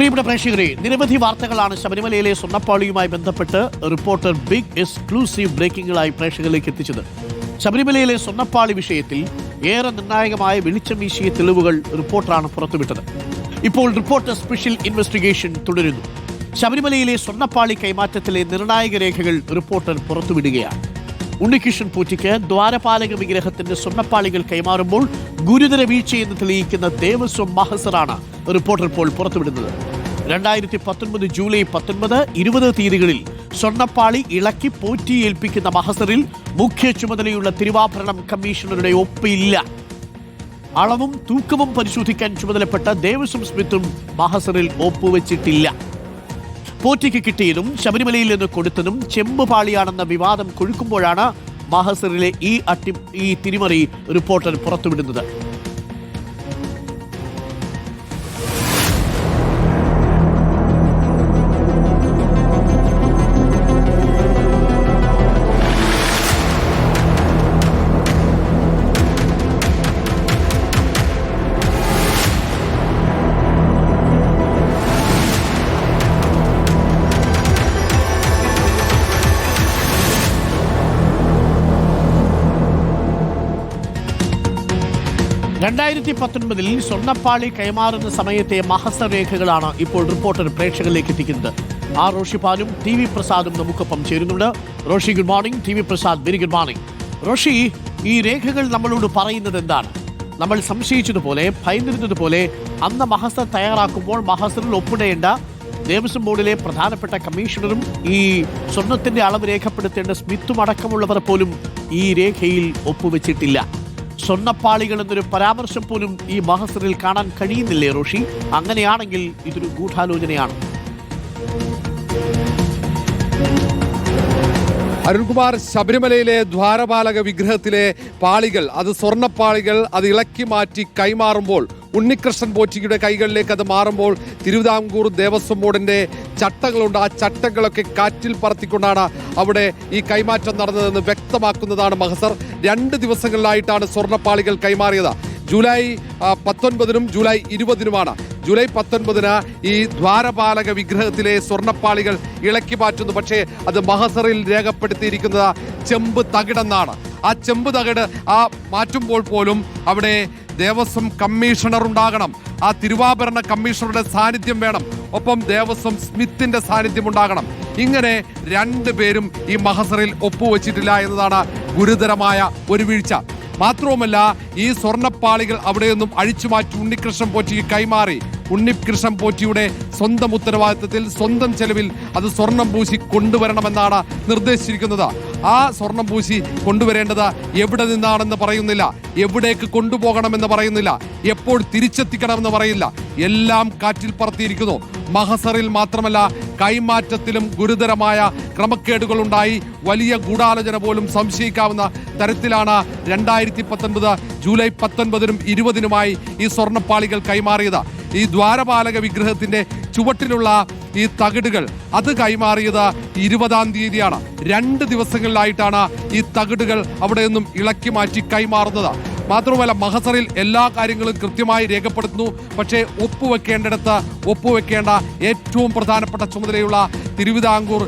പ്രിയപ്പെട്ട പ്രേക്ഷകരെ നിരവധി വാർത്തകളാണ് ശബരിമലയിലെ സ്വർണപ്പാളിയുമായി ബന്ധപ്പെട്ട് റിപ്പോർട്ടർ ബിഗ് എക്സ്ക്ലൂസീവ് ബ്രേക്കിംഗുകളായി പ്രേക്ഷകരിലേക്ക് എത്തിച്ചത്. ശബരിമലയിലെ സ്വർണപ്പാളി വിഷയത്തിൽ ഏറെ നിർണായകമായ വെളിച്ചം വീശിയ തെളിവുകൾ റിപ്പോർട്ടറാണ് പുറത്തുവിട്ടത്. ഇപ്പോൾ റിപ്പോർട്ടർ സ്പെഷ്യൽ ഇൻവെസ്റ്റിഗേഷൻ തുടരുന്നു. ശബരിമലയിലെ സ്വർണപ്പാളി കൈമാറ്റത്തിലെ നിർണായക രേഖകൾ റിപ്പോർട്ടർ പുറത്തുവിടുകയാണ്. ഉണ്ണികൃഷ്ണൻ പൂറ്റിക്ക് ദ്വാരപാലക വിഗ്രഹത്തിന്റെ സ്വർണപ്പാളികൾ കൈമാറുമ്പോൾ ഗുരുതര വീഴ്ചയെന്ന് തെളിയിക്കുന്ന ദേവസ്വം മഹസറാണ് റിപ്പോർട്ടർ ഇപ്പോൾ പുറത്തുവിടുന്നത്. രണ്ടായിരത്തി പത്തൊൻപത് ജൂലൈ പത്തൊൻപത് ഇരുപത് തീയതികളിൽ സ്വർണപ്പാളി ഇളക്കി പോറ്റി ഏൽപ്പിക്കുന്ന മഹസറിൽ മുഖ്യ ചുമതലയുള്ള തിരുവാഭരണം കമ്മീഷണറുടെ ഒപ്പില്ല. അളവും തൂക്കവും പരിശോധിക്കാൻ ചുമതലപ്പെട്ട ദേവസ്വം സ്മിത്തും മഹസറിൽ ഒപ്പുവെച്ചിട്ടില്ല. പോറ്റിക്ക് കിട്ടിയതും ശബരിമലയിൽ നിന്ന് കൊടുത്തതും ചെമ്പ് പാളിയാണെന്ന വിവാദം കൊഴുക്കുമ്പോഴാണ് മഹസറിലെ ഈ അട്ടി ഈ തിരിമറി റിപ്പോർട്ടർ പുറത്തുവിടുന്നത്. രണ്ടായിരത്തി പത്തൊൻപതിൽ സ്വർണപ്പാളി കൈമാറുന്ന സമയത്തെ മഹസരേഖകളാണ് ഇപ്പോൾ റിപ്പോർട്ടർ പ്രേക്ഷകരിലേക്ക് എത്തിക്കുന്നത്. ആർ റോഷിപാലും ടി വി പ്രസാദും നമുക്കൊപ്പം ചേരുന്നുണ്ട്. Roshi good morning T V Prasad very good morning Roshi ഈ രേഖകൾ നമ്മളോട് പറയുന്നത് എന്താണ്? നമ്മൾ സംശയിച്ചതുപോലെ ഭയന്നിരുന്നതുപോലെ അന്ന് മഹസർ തയ്യാറാക്കുമ്പോൾ മഹസറിൽ ഒപ്പിടേണ്ട ദേവസ്വം ബോർഡിലെ പ്രധാനപ്പെട്ട കമ്മീഷണറും ഈ സ്വർണത്തിന്റെ അളവ് രേഖപ്പെടുത്തേണ്ട സ്മിത്തും അടക്കമുള്ളവർ പോലും ഈ രേഖയിൽ ഒപ്പുവെച്ചിട്ടില്ല. സ്വർണപ്പാളികൾ എന്നൊരു പരാമർശം പോലും ഈ മഹസറിൽ കാണാൻ കഴിയുന്നില്ലേ റോഷി? അങ്ങനെയാണെങ്കിൽ ഇതൊരു ഗൂഢാലോചനയാണ്. അരുൺകുമാർ ശബരിമലയിലെ ദ്വാരപാലക വിഗ്രഹത്തിലെ പാളികൾ അത് സ്വർണപ്പാളികൾ അത് ഇളക്കി മാറ്റി കൈമാറുമ്പോൾ ഉണ്ണികൃഷ്ണൻ പോറ്റിയുടെ കൈകളിലേക്ക് അത് മാറുമ്പോൾ തിരുവിതാംകൂർ ദേവസ്വം ബോർഡിന്റെ ചട്ടങ്ങളുണ്ട് ആ ചട്ടങ്ങളൊക്കെ കാറ്റിൽ പറത്തിക്കൊണ്ടാണ് അവിടെ ഈ കൈമാറ്റം നടന്നതെന്ന് വ്യക്തമാക്കുന്നതാണ് മഹസർ. രണ്ട് ദിവസങ്ങളിലായിട്ടാണ് സ്വർണപ്പാളികൾ കൈമാറിയത്. ജൂലൈ പത്തൊൻപതിനും ജൂലൈ ഇരുപതിനുമാണ്. ജൂലൈ പത്തൊൻപതിന് ഈ ദ്വാരപാലക വിഗ്രഹത്തിലെ സ്വർണപ്പാളികൾ ഇളക്കി മാറ്റുന്നു. പക്ഷേ അത് മഹസറിൽ രേഖപ്പെടുത്തിയിരിക്കുന്നത് ചെമ്പ് തകിടെന്നാണ്. ആ ചെമ്പ് തകിട് ആ മാറ്റുമ്പോൾ പോലും അവിടെ ദേവസ്വം കമ്മീഷണർ ഉണ്ടാകണം. ആ തിരുവാഭരണ കമ്മീഷണറുടെ സാന്നിധ്യം വേണം. ഒപ്പം ദേവസ്വം സ്മിത്തിന്റെ സാന്നിധ്യം ഉണ്ടാകണം. ഇങ്ങനെ രണ്ടു പേരും ഈ മഹസറിൽ ഒപ്പുവെച്ചിട്ടില്ല എന്നതാണ് ഗുരുതരമായ ഒരു വീഴ്ച. മാത്രവുമല്ല ഈ സ്വർണപ്പാളികൾ അവിടെയൊന്നും അഴിച്ചുമാറ്റി ഉണ്ണികൃഷ്ണൻ പോറ്റിക്ക് കൈമാറി. ഉണ്ണികൃഷ്ണൻ പോറ്റിയുടെ സ്വന്തം ഉത്തരവാദിത്തത്തിൽ സ്വന്തം ചെലവിൽ അത് സ്വർണം പൂശി കൊണ്ടുവരണമെന്നാണ് നിർദ്ദേശിച്ചിരിക്കുന്നത്. ആ സ്വർണം പൂശി കൊണ്ടുവരേണ്ടത് എവിടെ നിന്നാണെന്ന് പറയുന്നില്ല. എവിടേക്ക് കൊണ്ടുപോകണമെന്ന് പറയുന്നില്ല. എപ്പോൾ തിരിച്ചെത്തിക്കണമെന്ന് പറയില്ല. എല്ലാം കാറ്റിൽ പറത്തിയിരിക്കുന്നു. മഹസറിൽ മാത്രമല്ല കൈമാറ്റത്തിലും ഗുരുതരമായ ക്രമക്കേടുകൾ ഉണ്ടായി വലിയ ഗൂഢാലോചന പോലും സംശയിക്കാവുന്ന തരത്തിലാണ് രണ്ടായിരത്തി പത്തൊൻപത് ജൂലൈ പത്തൊൻപതിനും ഇരുപതിനുമായി ഈ സ്വർണപ്പാളികൾ കൈമാറിയത്. ഈ ദ്വാരപാലക വിഗ്രഹത്തിന്റെ ചുവട്ടിലുള്ള ഈ തകിടുകൾ. അത് കൈമാറിയത് ഇരുപതാം തീയതിയാണ്. രണ്ട് ദിവസങ്ങളിലായിട്ടാണ് ഈ തകിടുകൾ അവിടെ നിന്നും ഇളക്കി മാറ്റി കൈമാറുന്നത്. മാത്രമല്ല മഹസറിൽ എല്ലാ കാര്യങ്ങളും കൃത്യമായി രേഖപ്പെടുത്തുന്നു. പക്ഷേ ഒപ്പുവെക്കേണ്ടിടത്ത് ഒപ്പുവെക്കേണ്ട ഏറ്റവും പ്രധാനപ്പെട്ട ചുമതലയുള്ള തിരുവിതാംകൂർ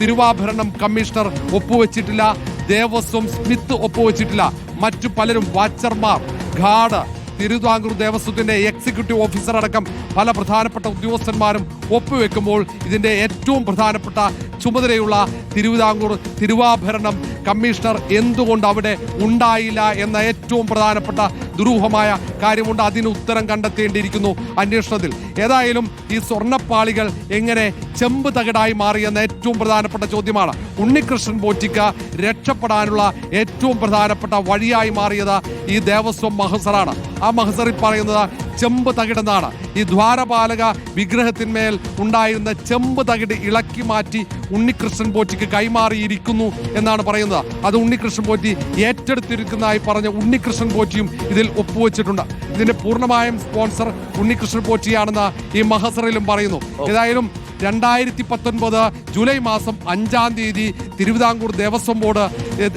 തിരുവാഭരണം കമ്മീഷണർ ഒപ്പുവെച്ചിട്ടില്ല. ദേവസ്വം സ്മിത്ത് ഒപ്പുവെച്ചിട്ടില്ല. മറ്റു പലരും വാച്ചർമാർ ഘാഡ് തിരുവിതാംകൂർ ദേവസ്വത്തിന്റെ എക്സിക്യൂട്ടീവ് ഓഫീസർ അടക്കം പല പ്രധാനപ്പെട്ട ഉദ്യോഗസ്ഥന്മാരും ഒപ്പുവെക്കുമ്പോൾ ഇതിന്റെ ഏറ്റവും പ്രധാനപ്പെട്ട ചുമതലയുള്ള തിരുവിതാംകൂർ തിരുവാഭരണം കമ്മീഷണർ എന്തുകൊണ്ട് അവിടെ ഉണ്ടായില്ല എന്ന ഏറ്റവും പ്രധാനപ്പെട്ട ദുരൂഹമായ കാര്യമുണ്ട്. അതിന് ഉത്തരം കണ്ടെത്തേണ്ടിയിരിക്കുന്നു അന്വേഷണത്തിൽ. ഏതായാലും ഈ സ്വർണപ്പാളികൾ എങ്ങനെ ചെമ്പ് തകിടായി മാറിയെന്ന ഏറ്റവും പ്രധാനപ്പെട്ട ചോദ്യമാണ്. ഉണ്ണികൃഷ്ണൻ പോറ്റിക്ക രക്ഷപ്പെടാനുള്ള ഏറ്റവും പ്രധാനപ്പെട്ട വഴിയായി മാറിയത് ഈ ദേവസ്വം മഹസറാണ്. ആ മഹസറിൽ പറയുന്നത് ചെമ്പ് തകിടെന്നാണ്. ഈ ദ്വാരപാലക വിഗ്രഹത്തിന്മേൽ ഉണ്ടായിരുന്ന ചെമ്പ് തകിട് ഇളക്കി മാറ്റി ഉണ്ണികൃഷ്ണൻ പോറ്റിക്ക് കൈമാറിയിരിക്കുന്നു എന്നാണ് പറയുന്നത്. അത് ഉണ്ണികൃഷ്ണൻ പോറ്റി ഏറ്റെടുത്തിരിക്കുന്നതായി പറഞ്ഞ ഉണ്ണികൃഷ്ണൻ പോറ്റിയും ഇതിൽ ഒപ്പുവെച്ചിട്ടുണ്ട്. ഇതിന്റെ പൂർണമായും സ്പോൺസർ ഉണ്ണികൃഷ്ണൻ പോറ്റിയാണെന്ന് ഈ മഹസറിലും പറയുന്നു. ഏതായാലും രണ്ടായിരത്തി പത്തൊൻപത് ജൂലൈ മാസം അഞ്ചാം തീയതി തിരുവിതാംകൂർ ദേവസ്വം ബോർഡ്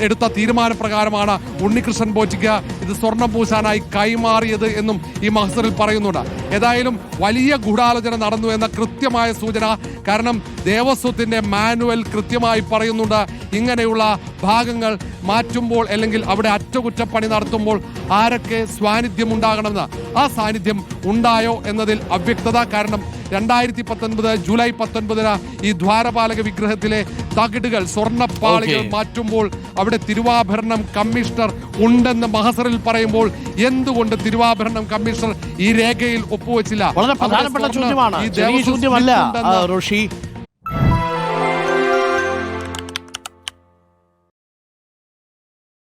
എടുത്ത തീരുമാനപ്രകാരമാണ് ഉണ്ണികൃഷ്ണൻ പോറ്റിക്ക് ഇത് സ്വർണം പൂശാനായി കൈമാറിയത് എന്നും ഈ മഹസറിൽ പറയുന്നുണ്ട്. ഏതായാലും വലിയ ഗൂഢാലോചന നടന്നു എന്ന കൃത്യമായ സൂചന. കാരണം ദേവസ്വത്തിന്റെ മാനുവൽ കൃത്യമായി പറയുന്നുണ്ട്. ഇങ്ങനെയുള്ള ഭാഗങ്ങൾ മാറ്റുമ്പോൾ അല്ലെങ്കിൽ അവിടെ അറ്റകുറ്റപ്പണി നടത്തുമ്പോൾ ആരൊക്കെ സാന്നിധ്യം ഉണ്ടാകണമെന്ന് ആ സാന്നിധ്യം ഉണ്ടായോ എന്നതിൽ അവ്യക്തത കാരണം രണ്ടായിരത്തി പത്തൊൻപത് ജൂലൈ പത്തൊൻപതിന് ഈ ദ്വാരപാലക വിഗ്രഹത്തിലെ തകിടുകൾ സ്വർണപ്പാളികൾ മാറ്റുമ്പോൾ അവിടെ തിരുവാഭരണം കമ്മീഷണർ ഉണ്ടെന്ന് മഹസറിൽ പറയുമ്പോൾ എന്തുകൊണ്ട് തിരുവാഭരണം കമ്മീഷണർ ഈ രേഖയിൽ ഒപ്പുവെച്ചില്ല? വളരെ പ്രധാനപ്പെട്ട ചോദ്യമാണ്.